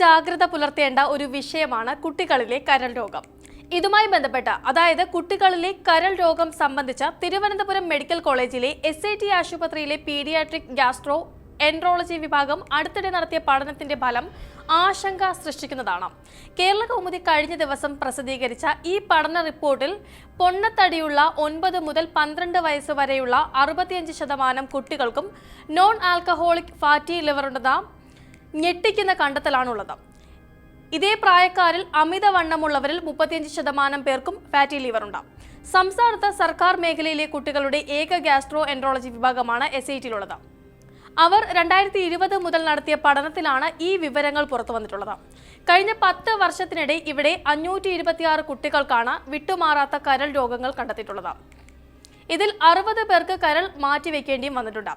ജാഗ്രത പുലർത്തേണ്ട ഒരു വിഷയമാണ് കുട്ടികളിലെ കരൾ രോഗം. ഇതുമായി ബന്ധപ്പെട്ട അതായത് കുട്ടികളിലെ കരൾ രോഗം സംബന്ധിച്ച തിരുവനന്തപുരം മെഡിക്കൽ കോളേജിലെ എസ് ആശുപത്രിയിലെ പീഡിയാട്രിക് ഗ്യാസ്ട്രോ എൻട്രോളജി വിഭാഗം അടുത്തിടെ നടത്തിയ പഠനത്തിന്റെ ഫലം ആശങ്ക സൃഷ്ടിക്കുന്നതാണ്. കേരള കൗമുദി കഴിഞ്ഞ ദിവസം പ്രസിദ്ധീകരിച്ച ഈ പഠന റിപ്പോർട്ടിൽ പൊണ്ണത്തടിയുള്ള ഒൻപത് മുതൽ പന്ത്രണ്ട് വയസ്സ് വരെയുള്ള അറുപത്തിയഞ്ച് ശതമാനം കുട്ടികൾക്കും നോൺ ആൽക്കഹോളിക് ഫാറ്റി ലിവർ ലിവറുണ്ടെന്ന ഞെട്ടിക്കുന്ന കണ്ടെത്തലാണുള്ളത്. ഇതേ പ്രായക്കാരിൽ അമിതവണ്ണമുള്ളവരിൽ മുപ്പത്തിയഞ്ച് ശതമാനം പേർക്കും ഫാറ്റി ലിവർ ഉണ്ട്. സംസ്ഥാനത്ത് സർക്കാർ മേഖലയിലെ കുട്ടികളുടെ ഏക ഗ്യാസ്ട്രോ എൻട്രോളജി വിഭാഗമാണ് എസ് ഐ ടിയിലുള്ളത് അവർ രണ്ടായിരത്തി ഇരുപത് മുതൽ നടത്തിയ പഠനത്തിലാണ് ഈ വിവരങ്ങൾ പുറത്തു വന്നിട്ടുള്ളത്. കഴിഞ്ഞ പത്ത് വർഷത്തിനിടെ ഇവിടെ അഞ്ഞൂറ്റി ഇരുപത്തിയാറ് കുട്ടികൾക്കാണ് വിട്ടുമാറാത്ത കരൾ രോഗങ്ങൾ കണ്ടെത്തിയിട്ടുള്ളത്. ഇതിൽ അറുപത് പേർക്ക് കരൾ മാറ്റിവെക്കേണ്ടിയും വന്നിട്ടുണ്ട്.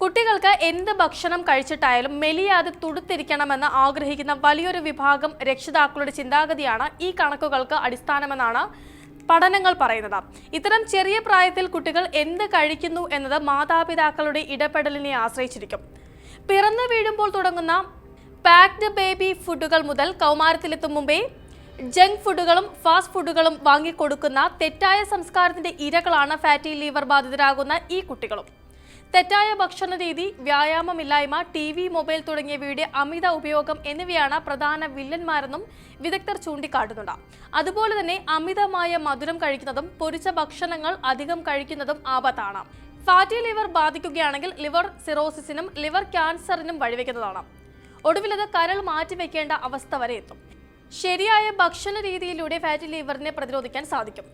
കുട്ടികൾക്ക് എന്ത് ഭക്ഷണം കഴിച്ചിട്ടായാലും മെലിയാതെ തുടുത്തിരിക്കണമെന്ന് ആഗ്രഹിക്കുന്ന വലിയൊരു വിഭാഗം രക്ഷിതാക്കളുടെ ചിന്താഗതിയാണ് ഈ കണക്കുകൾക്ക് അടിസ്ഥാനമെന്നാണ് പഠനങ്ങൾ പറയുന്നത്. ഇത്തരം ചെറിയ പ്രായത്തിൽ കുട്ടികൾ എന്ത് കഴിക്കുന്നു എന്നത് മാതാപിതാക്കളുടെ ഇടപെടലിനെ ആശ്രയിച്ചിരിക്കും. പിറന്നു വീഴുമ്പോൾ തുടങ്ങുന്ന പാക്ഡ് ബേബി ഫുഡുകൾ മുതൽ കൗമാരത്തിലെത്തും മുമ്പേ ജങ്ക് ഫുഡുകളും ഫാസ്റ്റ് ഫുഡുകളും വാങ്ങിക്കൊടുക്കുന്ന തെറ്റായ സംസ്കാരത്തിന്റെ ഇരകളാണ് ഫാറ്റി ലിവർ ബാധിതരാകുന്ന ഈ കുട്ടികളും. തെറ്റായ ഭക്ഷണ രീതി വ്യായാമമില്ലായ്മ ടി വി മൊബൈൽ തുടങ്ങിയവയുടെ അമിത ഉപയോഗം എന്നിവയാണ് പ്രധാന വില്ലന്മാരെന്നും വിദഗ്ധർ ചൂണ്ടിക്കാട്ടുന്നുണ്ട്. അതുപോലെ തന്നെ അമിതമായ മധുരം കഴിക്കുന്നതും പൊരിച്ച ഭക്ഷണങ്ങൾ അധികം കഴിക്കുന്നതും ആപത്താണ്. ഫാറ്റി ലിവർ ബാധിക്കുകയാണെങ്കിൽ ലിവർ സിറോസിസിനും ലിവർ ക്യാൻസറിനും വഴിവെക്കുന്നതാണ്. ഒടുവിലത് കരൾ മാറ്റിവെക്കേണ്ട അവസ്ഥ വരെ എത്തും. ശരിയായ ഭക്ഷണ രീതിയിലൂടെ ഫാറ്റി ലിവറിനെ പ്രതിരോധിക്കാൻ സാധിക്കും.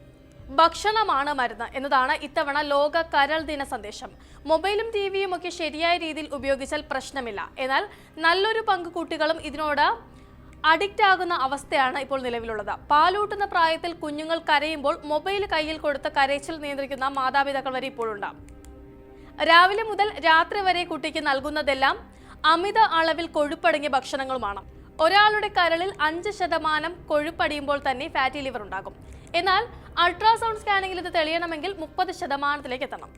ഭക്ഷണമാണ് മരുന്ന് എന്നതാണ് ഇത്തവണ ലോക കരൾ ദിന സന്ദേശം. മൊബൈലും ടി വിയും ഒക്കെ ശരിയായ രീതിയിൽ ഉപയോഗിച്ചാൽ പ്രശ്നമില്ല. എന്നാൽ നല്ലൊരു പങ്ക് കുട്ടികളും ഇതിനോട് അഡിക്റ്റ് ആകുന്ന അവസ്ഥയാണ് ഇപ്പോൾ നിലവിലുള്ളത്. പാലൂട്ടുന്ന പ്രായത്തിൽ കുഞ്ഞുങ്ങൾ കരയുമ്പോൾ മൊബൈൽ കയ്യിൽ കൊടുത്ത് കരച്ചിൽ നിയന്ത്രിക്കുന്ന മാതാപിതാക്കൾ വരെ ഇപ്പോഴുണ്ട്. രാവിലെ മുതൽ രാത്രി വരെ കുട്ടിക്ക് നൽകുന്നതെല്ലാം അമിത അളവിൽ കൊഴുപ്പടങ്ങിയ ഭക്ഷണങ്ങളുമാണ്. ഒരാളുടെ കരളിൽ അഞ്ച് ശതമാനം കൊഴുപ്പടിയുമ്പോൾ തന്നെ ഫാറ്റി ലിവർ ഉണ്ടാകും. എന്നാൽ അൾട്രാസൗണ്ട് സ്കാനിങ്ങിൽ ഇത് തെളിയണമെങ്കിൽ മുപ്പത് ശതമാനത്തിലേക്ക് എത്തണം.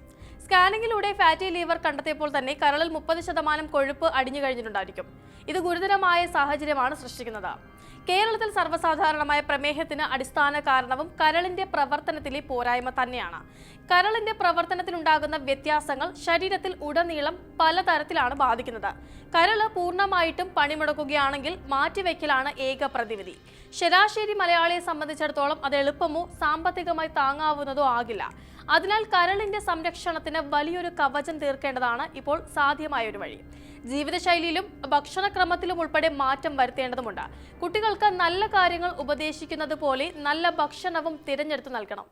സ്കാനിങ്ങിലൂടെ ഫാറ്റി ലിവർ കണ്ടെത്തിയപ്പോൾ തന്നെ കരളിൽ മുപ്പത് ശതമാനം കൊഴുപ്പ് അടിഞ്ഞു കഴിഞ്ഞിട്ടുണ്ടായിരിക്കും. ഇത് ഗുരുതരമായ സാഹചര്യമാണ് സൃഷ്ടിക്കുന്നത്. കേരളത്തിൽ സർവസാധാരണമായ പ്രമേഹത്തിന് അടിസ്ഥാന കാരണവും കരളിന്റെ പ്രവർത്തനത്തിലെ പോരായ്മ തന്നെയാണ്. കരളിന്റെ പ്രവർത്തനത്തിലുണ്ടാകുന്ന വ്യത്യാസങ്ങൾ ശരീരത്തിൽ ഉടനീളം പലതരത്തിലാണ് ബാധിക്കുന്നത്. കരൾ പൂർണമായിട്ടും പണിമുടക്കുകയാണെങ്കിൽ മാറ്റിവെക്കലാണ് ഏക പ്രതിവിധി. ശരാശരി മലയാളിയെ സംബന്ധിച്ചിടത്തോളം അത് എളുപ്പമോ സാമ്പത്തികമായി താങ്ങാവുന്നതോ ആകില്ല. അതിനാൽ കരളിന്റെ സംരക്ഷണത്തിന് വലിയൊരു കവചം തീർക്കേണ്ടതാണ് ഇപ്പോൾ സാധ്യമായ ഒരു വഴി. ജീവിതശൈലിയിലും ഭക്ഷണക്രമത്തിലും ഉൾപ്പെടെ മാറ്റം വരുത്തേണ്ടതുണ്ട് കുട്ടികൾക്ക് നല്ല കാര്യങ്ങൾ ഉപദേശിക്കുന്നത് പോലെ നല്ല ഭക്ഷണവും തിരഞ്ഞെടുത്ത് നൽകണം.